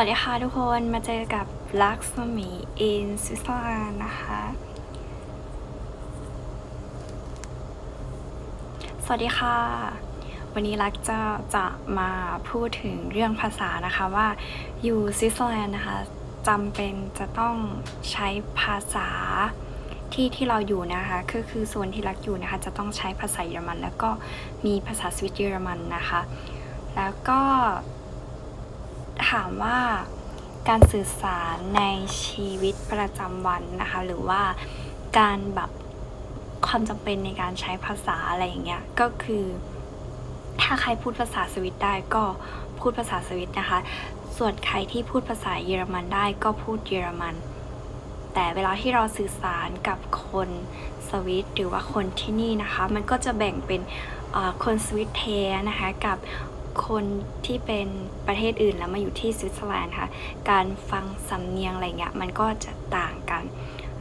วัสดีค่ะทุกคนมาเจอกับลักษมี in Switzerland นด์นะคะ สวัสดีค่ะ วันนี้ลักจะจะมาพูดถึงเรื่องภาษานะคะว่าอยู่สวิตเซอร์แลนด์นะคะจำเป็นจะต้องใช้ภาษาที่ที่เราอยู่นะคะก็คือส่วนที่ลักอยู่นะคะ จะต้องใช้ภาษาเยอรมัน แล้วก็มีภาษาสวิตเยอรมันนะคะ แล้วก็ ถามว่าการสื่อสารในชีวิตประจำวันนะคะ หรือว่าการแบบความจำเป็นในการใช้ภาษาอะไรอย่างเงี้ยก็คือ ถ้าใครพูดภาษาสวิตได้ก็พูดภาษาสวิตนะคะ ส่วนใครที่พูดภาษาเยอรมันได้ก็พูดเยอรมัน แต่เวลาที่เราสื่อสารกับคนสวิตหรือว่าคนที่นี่นะคะ มันก็จะแบ่งเป็นคนสวิตแท้นะคะกับ คนที่เป็นประเทศอื่นแล้วมาอยู่ที่สวิตเซอร์แลนด์ค่ะ การฟังสำเนียงอะไรเงี้ยมันก็จะต่างกัน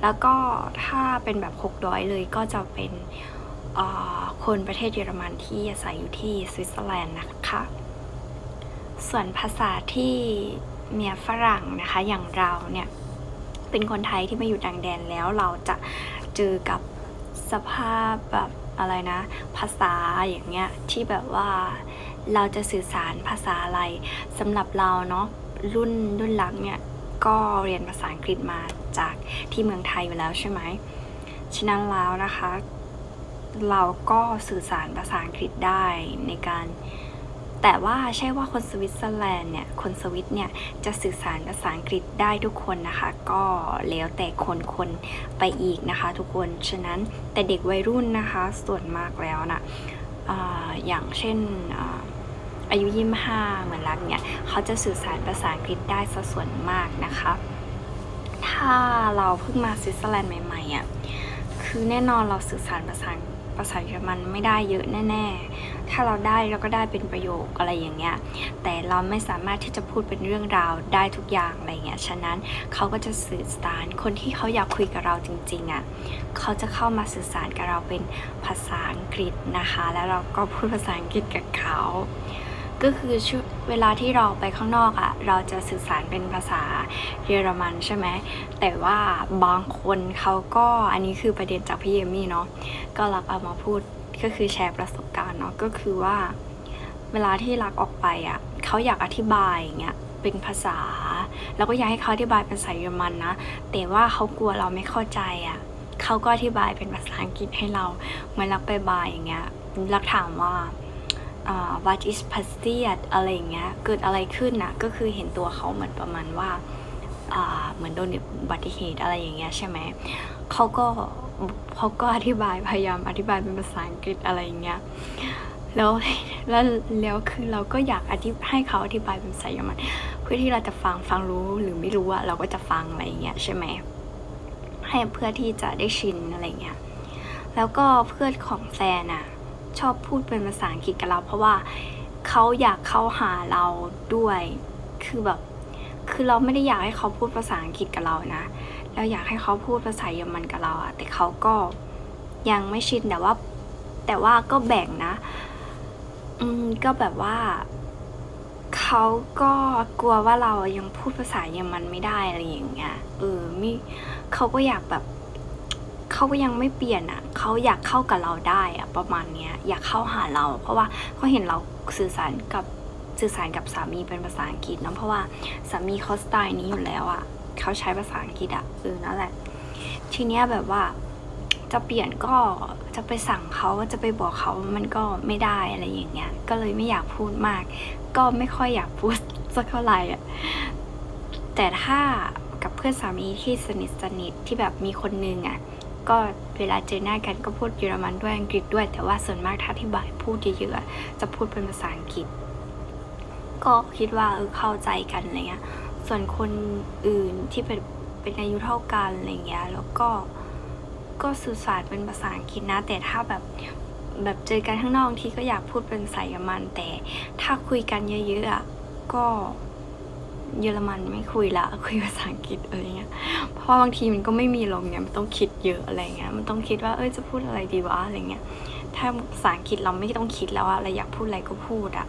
แล้วก็ถ้าเป็นแบบหกร้อยเลยก็จะเป็นคนประเทศเยอรมันที่อาศัยอยู่ที่สวิตเซอร์แลนด์นะคะ ส่วนภาษาที่เมียฝรั่งนะคะอย่างเราเนี่ยเป็นคนไทยที่มาอยู่ต่างแดนแล้วเราจะเจอกับสภาพแบบอะไรนะ ภาษาอย่างเงี้ยที่แบบว่า เราจะสื่อสารภาษาอะไรสำหรับเราเนาะรุ่นรุ่นหลังเนี่ยก็เรียนภาษาอังกฤษมาจากที่เมืองไทยอยู่แล้วใช่ไหมฉะนั้นแล้วนะคะ เราก็สื่อสารภาษาอังกฤษได้ในการ แต่ว่าใช่ว่าคนสวิตเซอร์แลนด์เนี่ยคนสวิตเนี่ยจะสื่อสารภาษาอังกฤษได้ทุกคนนะคะ ก็แล้วแต่คนคนไปอีกนะคะ ทุกคนฉะนั้นแต่เด็กวัยรุ่นนะคะส่วนมากแล้วนะออย่างเช่น อายุยี่ห้าเหมือนรักเนี่ยเขาจะสื่อสารภาษาอังกฤษได้ซะส่วนมากนะคะ ถ้าเราเพิ่งมาสวิตเซอร์แลนด์ใหม่ๆอะคือแน่นอนเราสื่อสารภาษาภาษาเยอรมันไม่ได้เยอะแน่ ๆ ถ้าเราได้เราก็ได้เป็นประโยคอะไรอย่างเงี้ย แต่เราไม่สามารถที่จะพูดเป็นเรื่องราวได้ทุกอย่างอะไรเงี้ย ฉะนั้นเขาก็จะสื่อสาร คนที่เขาอยากคุยกับเราจริงๆอะ เขาจะเข้ามาสื่อสารกับเราเป็นภาษาอังกฤษนะคะ แล้วเราก็พูดภาษาอังกฤษกับเขา ก็คือช่วงเวลาที่เราไปข้างนอกอะ่ะ เราจะสื่อสารเป็นภาษาเยอรมันใช่ไหม แต่ว่าบางคนเขาก็อันนี้คือประเด็นจากพี่เยมี่เนาะ ก็รักเอามาพูดก็คือแชร์ประสบการณ์เนาะ ก็คือว่าเวลาที่รักออกไปอะ่ะเขาอยากอธิบายอย่างเงี้ยเป็นภาษา แล้วก็อยากให้เขาอธิบายเป็นภาษาเยอรมันนะ แต่ว่าเขากลัวเราไม่เข้าใจอะ่ะเขาก็อธิบายเป็นภาษาอังกฤษให้เราเหมือนรักไปบายอย่างเงี้ยรักถามว่า what is p a s t i a อะไรอย่างเงี้ยเกิดอะไรขึ้นน่ะก็คือเห็นตัวเขาเหมือนประมาณว่าเหมือนโดนอุบัติเหตุอะไรอย่างเงี้ยใช่ไหมเขาก็เขาก็อธิบายพยายามอธิบายเป็นภาษาอังกฤษอะไรอย่างเงี้ยแล้วแล้วแล้วคือเราก็อยากอธิให้เขาอธิบายเป็นภาษาเยอรมันเพื่อที่เราจะฟังฟังรู้หรือไม่รู้อะเราก็จะฟังอะไรอย่างเงี้ยใช่ไหมให้เพื่อที่จะได้ชินอะไรเงี้ยแล้วก็เพื่อนของแฟนอะ ชอบพูดเป็นภาษาอังกฤษกับเรา เพราะว่าเขาอยากเข้าหาเราด้วย คือแบบ คือเราไม่ได้อยากให้เขาพูดภาษาอังกฤษกับเรานะ เราอยากให้เขาพูดภาษาเยอรมันกับเราอะแต่เขาก็ยังไม่ชินแต่ว่า แต่ว่าก็แบ่งนะ อืมก็แบบว่าเขาก็กลัวว่าเรายังพูดภาษาเยอรมันไม่ได้อะไรอย่างเงี้ย เออไม่เขาก็อยากแบบ เขาก็ยังไม่เปลี่ยนอะเขาอยากเข้ากับเราได้อะประมาณเนี้ยอยากเข้าหาเรา เพราะว่าเขาเห็นเราสื่อสารกับสื่อสารกับสามีเป็นภาษาอังกฤษเนอะเพราะว่าสามีเขาสไตล์นี้อยู่แล้วอะเขาใช้ภาษาอังกฤษอะเออนั่นแหละ ทีเนี้ยแบบว่าจะเปลี่ยนก็จะไปสั่งเขาจะไปบอกเขามันก็ไม่ได้อะไรอย่างเงี้ย ก็เลยไม่อยากพูดมาก ก็ไม่ค่อยอยากพูดสักเท่าไหร่อะแต่ถ้ากับเพื่อนสามีที่สนิทสนิทที่แบบมีคนนึงอะ ก็เวลาเจอหน้ากันก็พูดเยอรมันด้วยอังกฤษด้วย แต่ว่าส่วนมากถ้าที่บ่ายพูดเยอะๆจะพูดเป็นภาษาอังกฤษ ก็คิดว่าเออเข้าใจกันอะไรเงี้ย ส่วนคนอื่นที่เป็นเป็นอายุเท่ากันอะไรเงี้ยแล้วก็ก็สื่อสารเป็นภาษาอังกฤษนะ แต่ถ้าแบบแบบเจอกันข้างนอกที่ก็อยากพูดเป็นภาษาเยอรมัน แต่ถ้าคุยกันเยอะๆอะก็ เยอรมันไม่คุยละคุยภาษาอังกฤษอะไรเงี้ยเพราะว่าบางทีมันก็ไม่มีลมเนี่ยมันต้องคิดเยอะอะไรเงี้ยมันต้องคิดว่าเอ้ยจะพูดอะไรดีวะอะไรเงี้ยถ้าภาษาอังกฤษเราไม่ต้องคิดแล้วอะเราอยากพูดอะไรก็พูดอะ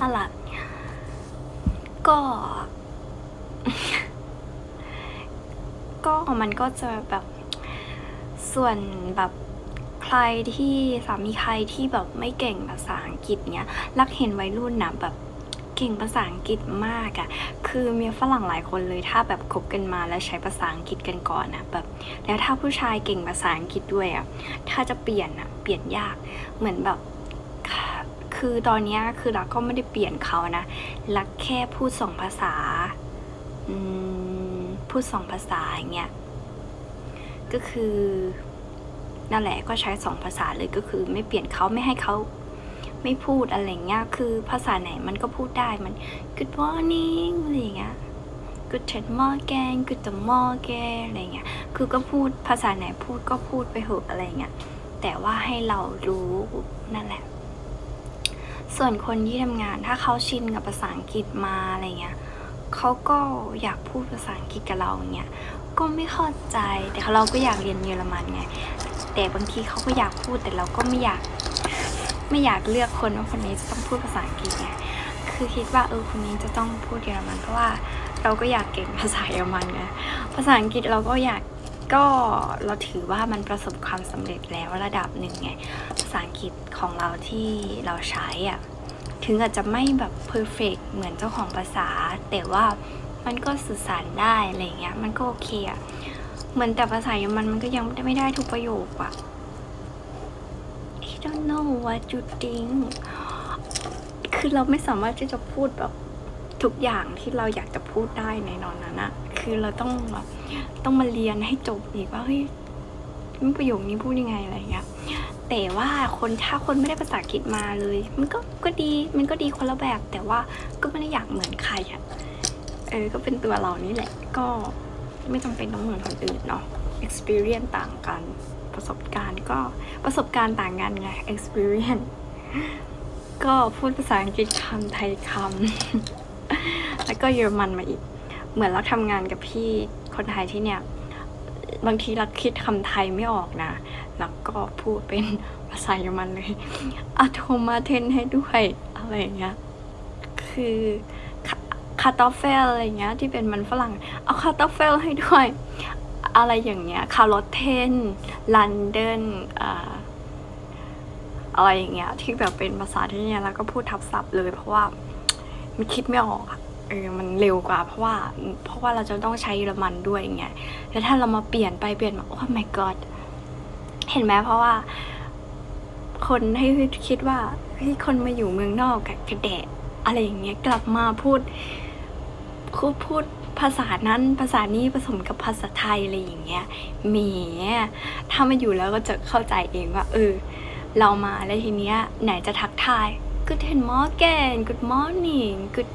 นั่นแหละก็ ก็มันก็จะแบบส่วนแบบ ใครที่สามีใครที่แบบไม่เก่งภาษาอังกฤษเนี้ยรักเห็นวัยรุ่นนะแบบเก่งภาษาอังกฤษมากอะคือมีฝรั่งหลายคนเลย ถ้าแบบคบกันมาแล้วใช้ภาษาอังกฤษกันก่อนนะแบบ แล้วถ้าผู้ชายเก่งภาษาอังกฤษด้วยอะถ้าจะเปลี่ยนอะเปลี่ยนยาก เหมือนแบบ คือตอนเนี้ยคือรักก็ไม่ได้เปลี่ยนเขานะ รักแค่พูดสองภาษา อืม พูดสองภาษาอย่างเงี้ย ก็คือ นั่นแหละก็ใช้สองภาษาเลยก็คือ ไม่เปลี่ยนเขาไม่ให้เขาไม่พูดอะไรเงี้ยคือภาษาไหนมันก็พูดได้มัน good morning อะไรเงี้ย good morning good morning อะไรเงี้ยคือก็พูดภาษาไหนพูดก็พูดไปเถอะอะไรเงี้ยแต่ว่าให้เรารู้นั่นแหละ ส่วนคนที่ทำงานถ้าเขาชินกับภาษาอังกฤษมาอะไรเงี้ยเขาก็อยากพูดภาษาอังกฤษกับเราเงี้ยก็ไม่เข้าใจแต่เราก็อยากเรียนเยอรมันไง แต่บางทีเขาก็อยากพูดแต่เราก็ไม่อยาก ไม่อยากเลือกคนว่าคนนี้จะต้องพูดภาษาอังกฤษไงคือคิดว่าเออคนนี้จะต้องพูดเยอรมัน เพราะว่าเราก็อยากเก่งภาษาเยอรมันไงภาษาอังกฤษเราก็อยากก็เราถือว่ามันประสบความสำเร็จแล้วระดับหนึ่งไงภาษาอังกฤษของเราที่เราใช้อะถึงอาจจะไม่แบบเพอร์เฟกเหมือนเจ้าของภาษา แต่ว่ามันก็สื่อสารได้อะไรเงี้ยมันก็โอเคอะ เหมือนแต่ภาษาเยอรมันมันก็ยังไม่ได้ทุกประโยคอะ I don't know what you think คือเราไม่สามารถที่จะพูดแบบทุกอย่างที่เราอยากจะพูดได้ในนอนนั้นอะคือเราต้องแบบต้องมาเรียนให้จบอีกว่าเฮ้ยประโยคนี้พูดยังไงอะไรเงี้ย แต่ว่าคนถ้าคนไม่ได้ภาษาอังกฤษมาเลย มันก็ก็ดี มันก็ดีคนละแบบ แต่ว่าก็ไม่ได้อยากเหมือนใครอะเออ ก็เป็นตัวเรานี่แหละ ก็ ไม่จำเป็นต้องเหมือนคนอื่นเนาะ experience ต่างกัน ประสบการณ์ก็ประสบการณ์ต่างกันไง experience ก็พูดภาษาอังกฤษคำไทยคำ แล้วก็เยอรมันมาอีก เหมือนเราทำงานกับพี่คนไทยที่เนี่ย บางทีเราคิดคำไทยไม่ออกนะ แล้วก็พูดเป็นภาษาเยอรมันเลยอะโทมาเทนให้ด้วย อะไรอย่างเงี้ย คือาคาตอเฟลอะไรเงี้ยที่เป็นมันฝรั่ง เอาคาตอเฟลให้ด้วย อะไรอย่างเงี้ยคาร์ลเทนลันเดนอะไรอย่างเงี้ยที่แบบเป็นภาษาที่เนี่ยแล้วก็พูดทับศัพท์เลย เพราะว่ามันคิดไม่ออกเออมันเร็วกว่าเพราะว่าเพราะว่าเราจะต้องใช้เยอรมันด้วยอย่างเงี้ยแล้วถ้าเรามาเปลี่ยนไปเปลี่ยนมาโอ้ my god เห็นไหมเพราะว่า คนให้คิดว่าเฮ้คนมาอยู่เมืองนอกกับกระแดะอะไรอย่างเงี้ยกลับมาพูด พูดพูดภาษานั้นภาษานี้ผสมกับภาษาไทยอะไรอย่างเงี้ยแหมถ้ามาอยู่แล้วก็จะเข้าใจเองว่าเออเรามาแล้วทีเนี้ยไหนจะทักทาย Good morning Good morning Good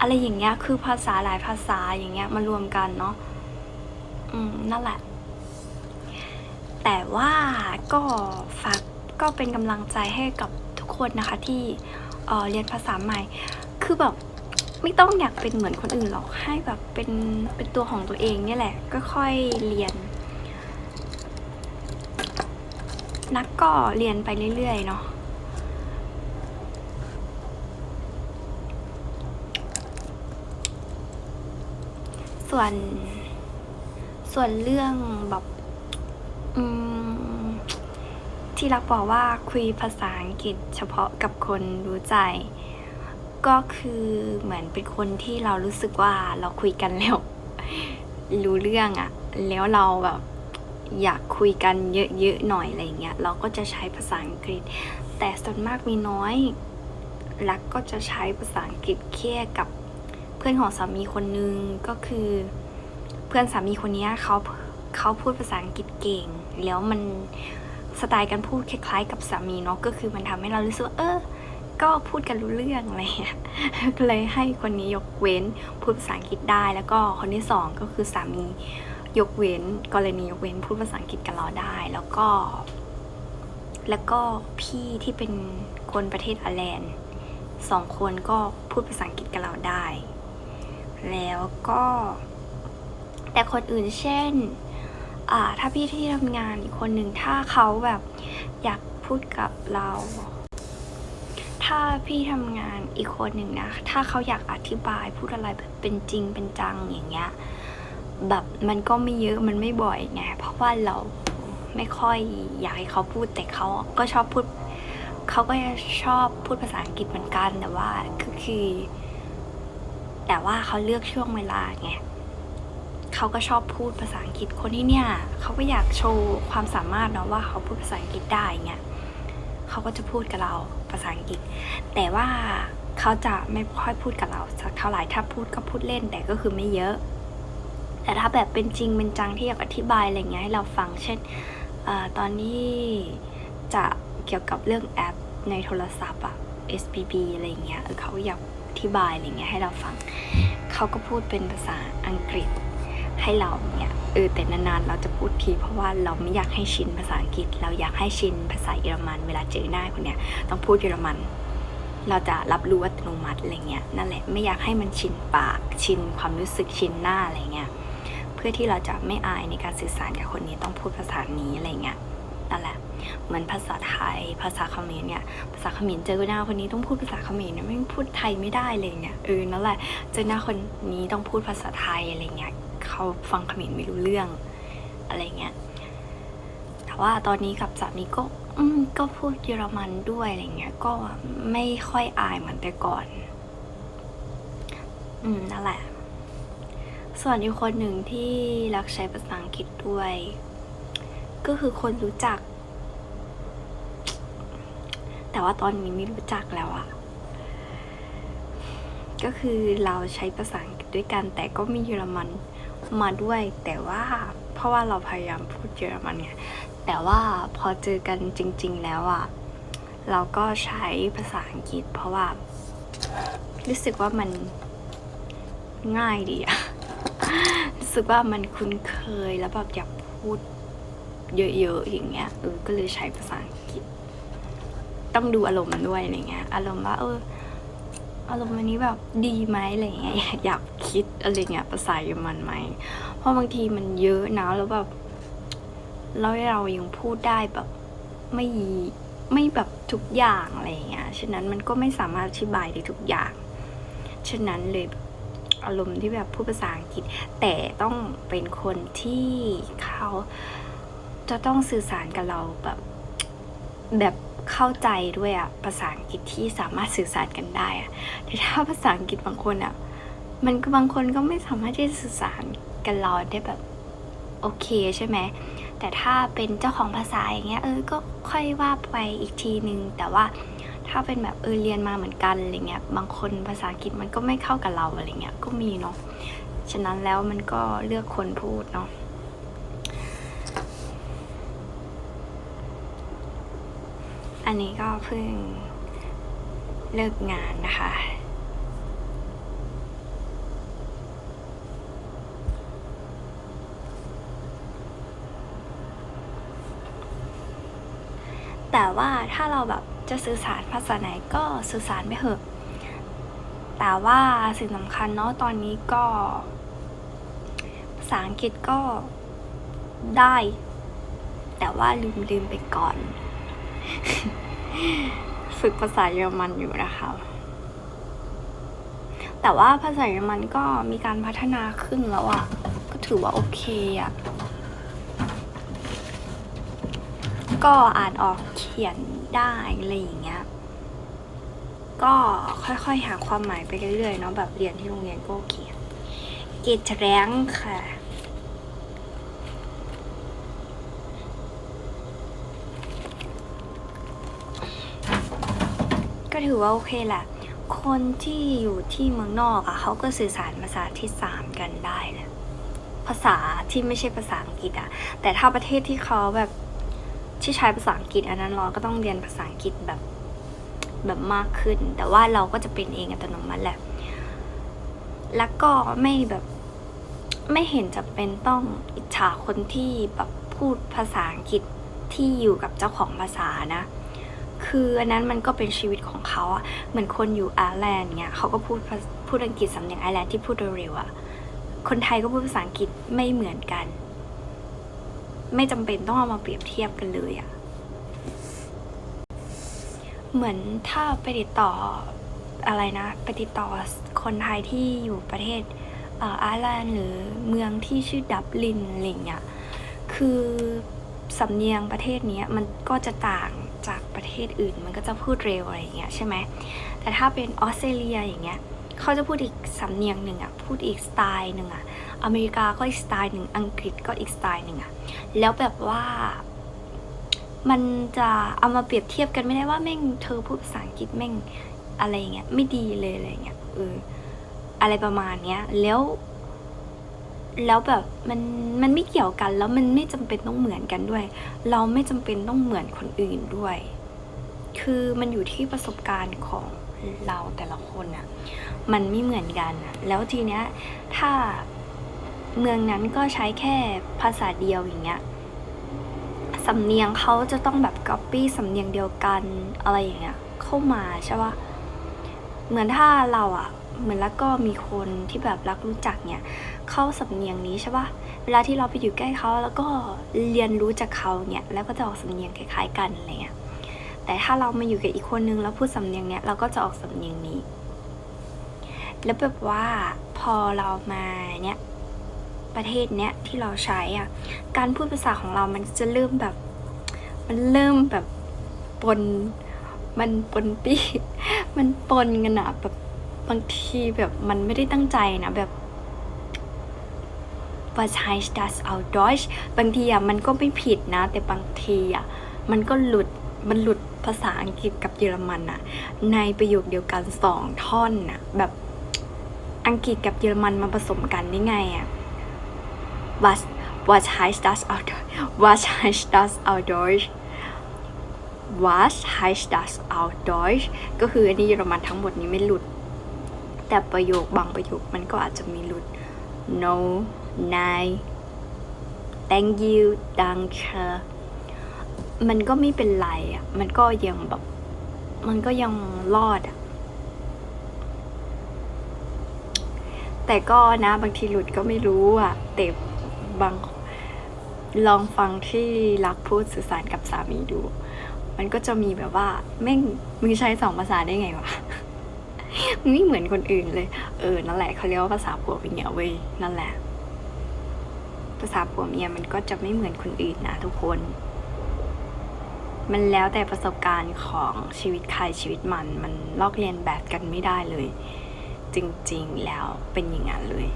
อะไรอย่างเงี้ยคือภาษาหลายภาษาอย่างเงี้ยมารวมกันเนาะอืมนั่นแหละ แต่ว่าก็ฝากก็เป็นกำลังใจให้กับทุกคนนะคะที่เออเรียนภาษาใหม่ คือแบบ ไม่ต้องอยากเป็นเหมือนคนอื่นหรอกให้แบบเป็นเป็นตัวของตัวเองเนี่ยแหละก็ค่อยเรียน นักก็เรียนไปเรื่อยๆเนาะส่วน ส่วนเรื่องแบบที่รักบอกว่าคุยภาษาอังกฤษเฉพาะกับคนรู้ใจ ก็คือเหมือนเป็นคนที่เรารู้สึกว่าเราคุยกันแล้ว รู้เรื่องอะแล้วเราแบบอยากคุยกันเยอะๆหน่อยอะไรเงี้ยเราก็จะใช้ภาษาอังกฤษ แต่ส่วนมากมีน้อยรักก็จะใช้ภาษาอังกฤษแค่กับเพื่อนของสามีคนนึงก็คือ เพื่อนสามีคนนี้เขาเขาพูดภาษาอังกฤษเก่ง แล้วมันสไตล์การพูดคล้ายๆ กับสามีเนาะก็คือมันทำให้เรารู้สึกว่าเออ ก็พูดกันรู้เรื่องอะไรเงี้ยก็เลยให้คนนี้ยกเว้นพูดภาษาอังกฤษได้ แล้วก็คนที่สองก็คือสามียกเว้นกรณียกเว้นพูดภาษาอังกฤษกับเราได้ แล้วก็ แล้วก็พี่ที่เป็นคนประเทศอาร์แลนด์สองคนก็พูดภาษาอังกฤษกับเราได้ แล้วก็ แต่คนอื่นเช่นถ้าพี่ที่ทำงานอีกคนหนึ่งถ้าเขาแบบอยากพูดกับเรา ถ้าพี่ทำงานอีกคนหนึ่งนะ ถ้าเขาอยากอธิบายพูดอะไรแบบเป็นจริงเป็นจังอย่างเงี้ย แบบมันก็ไม่เยอะมันไม่บ่อยไง เพราะว่าเราไม่ค่อยอยากให้เขาพูดแต่เขาก็ชอบพูด เขาก็ชอบพูดภาษาอังกฤษเหมือนกันแต่ว่าก็คือแต่ว่าเขาเลือกช่วงเวลาไงเขาก็ชอบพูดภาษาอังกฤษคนที่เนี่ยเขาก็อยากโชว์ความสามารถเนาะว่าเขาพูดภาษาอังกฤษได้เงี้ย เขาก็จะพูดกับเราภาษาอังกฤษ แต่ว่าเขาจะไม่ค่อยพูดกับเราสักเท่าไหร่ถ้าพูดก็พูดเล่นแต่ก็คือไม่เยอะ แต่ถ้าแบบเป็นจริงเป็นจังที่อยากอธิบายอะไรเงี้ยให้เราฟังเช่นอตอนนี้จะเกี่ยวกับเรื่องแอปในโทรศัพท์อะ SBB อะไรเงี้ยเขาอยากอธิบายอะไรเงี้ยให้เราฟัง เขาก็พูดเป็นภาษาอังกฤษ ให้เราเนี่ยเออแต่นานๆเราจะพูดที เพราะว่าเราไม่อยากให้ชินภาษาอังกฤษ เราอยากให้ชินภาษาเยอรมัน เวลาเจอหน้าคนเนี้ยต้องพูดเยอรมัน เราจะรับรู้อัตโนมัติอะไรเงี้ยนั่นแหละไม่อยากให้มันชินปากชินความรู้สึกชินหน้าอะไรเงี้ยเพื่อที่เราจะไม่อายในการสื่อสารกับคนนี้ต้องพูดภาษานี้อะไรเงี้ยนั่นแหละเหมือนภาษาไทย ภาษาเขมรเนี่ย ภาษาเขมรเจอหน้าคนนี้ต้องพูดภาษาเขมรไม่พูดไทยไม่ได้เลยเนี่ยเออนั่นแหละ เจอหน้าคนนี้ต้องพูดภาษาไทยอะไรเงี้ย เขาฟังเขมรไม่รู้เรื่อง อะไรเงี้ย แต่ว่าตอนนี้กับสามีก็อืมก็พูดเยอรมันด้วยอะไรเงี้ย ก็ไม่ค่อยอายเหมือนแต่ก่อน อืมนั่นแหละ ส่วนอีกคนหนึ่งที่รักใช้ภาษาอังกฤษด้วย ก็คือคนรู้จัก แต่ว่าตอนนี้ไม่รู้จักแล้วอะก็คือเราใช้ภาษาอังกฤษด้วยกันแต่ก็มีเยอรมัน มาด้วย แต่ว่าเพราะว่าเราพยายามพูดเยอรมันไงแต่ว่าพอเจอกันจริง ๆ แล้วอะเราก็ใช้ภาษาอังกฤษ เพราะว่า รู้สึกว่ามันง่ายดีอะรู้สึกว่ามันคุ้นเคยแล้วแบบอยากพูดเยอะๆอย่างเงี้ยเออก็เลยใช้ภาษาอังกฤษ ต้องดูอารมณ์มันด้วยอะไรเงี้ยอารมณ์ว่าเออ อารมณ์วันนี้แบบดีไหมอะไรเงี้ยอยากคิดอะไรเงี้ยภาษาเยอรมันไหม เพราะบางทีมันเยอะนะแล้วแบบแล้วเรายังพูดได้แบบไม่ไม่แบบทุกอย่างอะไรเงี้ย ฉะนั้นมันก็ไม่สามารถอธิบายได้ทุกอย่าง ฉะนั้นเลยอารมณ์ที่แบบพูดภาษาอังกฤษ แต่ต้องเป็นคนที่เขาจะต้องสื่อสารกับเราแบบแบบ เข้าใจด้วยอะภาษาอังกฤษที่สามารถสื่อสารกันได้อะแต่ถ้าภาษาอังกฤษบางคนอะมันก็บางคนก็ไม่สามารถที่จะสื่อสารกันเราได้แบบโอเคใช่ไหมแต่ถ้าเป็นเจ้าของภาษาอย่างเงี้ยเออก็ค่อยว่าไปอีกทีนึง แต่ว่าถ้าเป็นแบบเออเรียนมาเหมือนกันอะไรเงี้ยบางคนภาษาอังกฤษมันก็ไม่เข้ากับเราอะไรเงี้ยก็มีเนาะฉะนั้นแล้วมันก็เลือกคนพูดเนาะ อันนี้ก็เพิ่งเลิกงานนะคะ แต่ว่าถ้าเราแบบจะสื่อสารภาษาไหนก็สื่อสารไปเถอะ แต่ว่าสิ่งสำคัญเนาะตอนนี้ก็ ภาษาอังกฤษก็ได้ แต่ว่าลืมลืมไปก่อน ฝึกภาษาเยอรมันอยู่นะคะ แต่ว่าภาษาเยอรมันก็มีการพัฒนาขึ้นแล้วอะก็ถือว่าโอเคอะก็อ่านออกเขียนได้อะไรอย่างเงี้ย ก็ค่อยๆหาความหมายไปเรื่อยๆเนาะแบบเรียนที่โรงเรียนก็โอเค เกตแรงค่ะ ถือว่าโอเคแหละ คนที่อยู่ที่เมืองนอกอะเขาก็สื่อสารภาษาที่สามกันได้แหละภาษาที่ไม่ใช่ภาษาอังกฤษอะแต่ถ้าประเทศที่เขาแบบที่ใช้ภาษาอังกฤษอันนั้นเราก็ต้องเรียนภาษาอังกฤษแบบแบบมากขึ้น แต่ว่าเราก็จะเป็นเองอัตโนมัติแหละ แล้วก็ไม่แบบไม่เห็นจะเป็นต้องอิจฉาคนที่แบบพูดภาษาอังกฤษที่อยู่กับเจ้าของภาษานะ คืออันนั้นมันก็เป็นชีวิตของเขาอะเหมือนคนอยู่ไอร์แลนด์เนี่ยเขาก็พูดพูดอังกฤษสำเนียงไอร์แลนด์ที่พูดเร็วๆอะคนไทยก็พูดภาษาอังกฤษไม่เหมือนกัน ไม่จำเป็นต้องเอามาเปรียบเทียบกันเลยอะเหมือนถ้าไปติดต่ออะไรนะ ไปติดต่อคนไทยที่อยู่ประเทศไอร์แลนด์หรือเมืองที่ชื่อดับลินอะไรเงี้ยคือสำเนียงประเทศนี้มันก็จะต่าง ประเทศอื่น มันก็จะพูดเร็วอะไรอย่างเงี้ยใช่ไหมแต่ถ้าเป็นออสเตรเลียอย่างเงี้ยเขาจะพูดอีกสำเนียงหนึ่งอะพูดอีกสไตล์หนึ่งอะอเมริกาก็อีกสไตล์หนึ่งอังกฤษก็อีกสไตล์หนึ่งอะแล้วแบบว่ามันจะเอามาเปรียบเทียบกันไม่ได้ว่าแม่งเธอพูดภาษาอังกฤษแม่งอะไรอย่างเงี้ยไม่ดีเลยอะไรเงี้ยเอออะไรประมาณเนี้ยแล้ว แล้วแบบมันมันไม่เกี่ยวกันแล้วมันไม่จำเป็นต้องเหมือนกันด้วย เราไม่จำเป็นต้องเหมือนคนอื่นด้วย คือมันอยู่ที่ประสบการณ์ของเราแต่ละคนอะมันไม่เหมือนกันอะแล้วทีเนี้ยถ้าเมืองนั้นก็ใช้แค่ภาษาเดียวอย่างเงี้ยสำเนียงเขาจะต้องแบบก๊อปปี้สำเนียงเดียวกันอะไรอย่างเงี้ยเข้ามาใช่ปะเหมือนถ้าเราอะเหมือนแล้วก็มีคนที่แบบรักรู้จักเนี่ยเข้าสำเนียงนี้ใช่ปะเวลาที่เราไปอยู่ใกล้เขาแล้วก็เรียนรู้จากเขาเนี่ยแล้วก็จะออกสำเนียงคล้ายๆกันอะไรเงี้ย แต่ถ้าเรามาอยู่กับอีกคนนึงแล้วพูดสำเนียงเนี้ยเราก็จะออกสำเนียงนี้ แล้วแบบว่าพอเรามาเนี้ยประเทศเนี้ยที่เราใช้อะการพูดภาษาของเรามันจะเริ่มแบบ มันเริ่มแบบปนมันปนปี้มันปนกันอะแบบบางทีแบบมันไม่ได้ตั้งใจนะแบบ was heißt das auf Deutsch บางทีอะมันก็ไม่ผิดนะ แต่บางทีอะมันก็หลุดมันหลุด ภาษาอังกฤษกับเยอรมันอะในประโยคเดียวกันสองท่อนอะแบบอังกฤษกับเยอรมันมาผสมกันได้ไงอะ was was heißt das auf was heißt das auf Deutsch was heißt das auf Deutsch ก็คืออันนี้เยอรมันทั้งหมดนี้ไม่หลุด แต่ประโยคบางประโยคมันก็อาจจะมีหลุด no nein thank you danke มันก็ไม่เป็นไรอะ มันก็ยังแบบ มันก็ยังรอดอะ แต่ก็นะบางทีหลุดก็ไม่รู้อะ แต่บางลองฟังที่รักพูดสื่อสารกับสามีดู มันก็จะมีแบบว่า แม่งมึงใช้สองภาษาได้ไงวะมึงไม่เหมือนคนอื่นเลย เออ นั่นแหละเขาเรียกว่าภาษาผัวเมียเว้ย นั่นแหละ ภาษาผัวเมียมันก็จะไม่เหมือนคนอื่นนะทุกคน มันแล้วแต่ประสบการณ์ของชีวิตใครชีวิตมัน มันลอกเลียนแบบกันไม่ได้เลย จริงๆแล้วเป็นอย่างนั้นเลย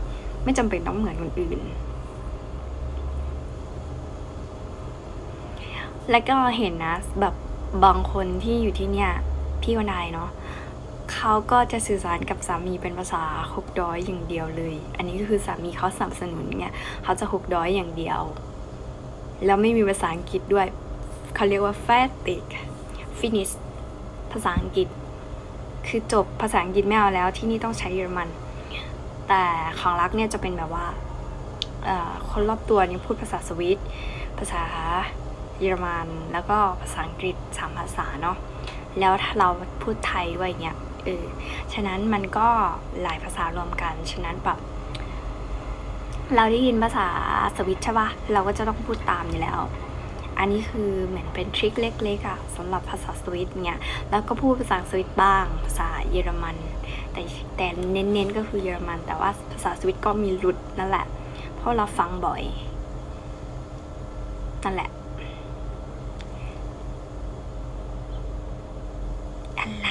ไม่จำเป็นต้องเหมือนคนอื่น แล้วก็เห็นนะแบบบางคนที่อยู่ที่เนี่ยพี่วนายเนาะเขาก็จะสื่อสารกับสามีเป็นภาษาฮกดอยอย่างเดียวเลย อันนี้ก็คือสามีเขาสนับสนุนเนี่ยเขาจะฮกดอยอย่างเดียว แล้วไม่มีภาษาอังกฤษด้วย เขาเรียกว่า f a t i c finish ภาษาอังกฤษ คือจบภาษาอังกฤษไม่เอาแล้วที่นี่ต้องใช้เยอรมัน แต่ของรักเนี่ยจะเป็นแบบว่าคนรอบตัวนี่พูดภาษาสวิตภาษาเยอรมันแล้วก็ภาษาอังกฤษสามภาษาเนาะแล้วถ้าเราพูดไทยด้วยเนี่ยเออฉะนั้นมันก็หลายภาษารวมกัน ฉะนั้นแบบเราได้ยินภาษาสวิตใช่ปะเราก็จะต้องพูดตามอยู่แล้ว อันนี้คือเหมือนเป็นทริคเล็กๆอะสำหรับภาษาสวิตเนี่ยแล้วก็พูดภาษาสวิตบ้าง ภาษาเยอรมัน แต่แต่เน้นๆก็คือเยอรมัน แต่ว่าภาษาสวิตก็มีหลุดนั่นแหละ เพราะเราฟังบ่อยนั่นแหละ อะไร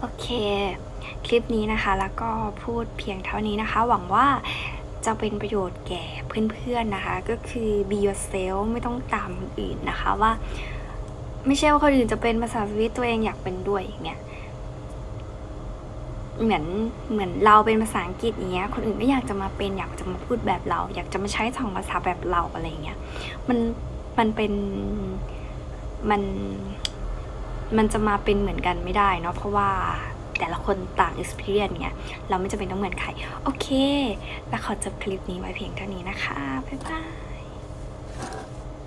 โอเค คลิปนี้นะคะ แล้วก็พูดเพียงเท่านี้นะคะ หวังว่าจะเป็นประโยชน์แก่เพื่อนๆนะคะ ก็คือ be yourself ไม่ต้องตามคนอื่นนะคะว่า ไม่ใช่ว่าคนอื่นจะเป็นภาษาสวิตตัวเองอยากเป็นด้วยอย่างเงี้ยเหมือนเหมือนเราเป็นภาษาอังกฤษอย่างเงี้ย คนอื่นก็อยากจะมาเป็นอยากจะมาพูดแบบเรา อยากจะมาใช้สองภาษาแบบเราอะไรเงี้ยมันมันเป็นมันมันจะมาเป็นเหมือนกันไม่ได้เนาะเพราะว่า แต่ละคนต่าง experience เนี่ยเราไม่จำเป็นต้องเหมือนใคร โอเค แล้วขอจบคลิปนี้ไว้เพียงเท่านี้นะคะ บ๊ายบาย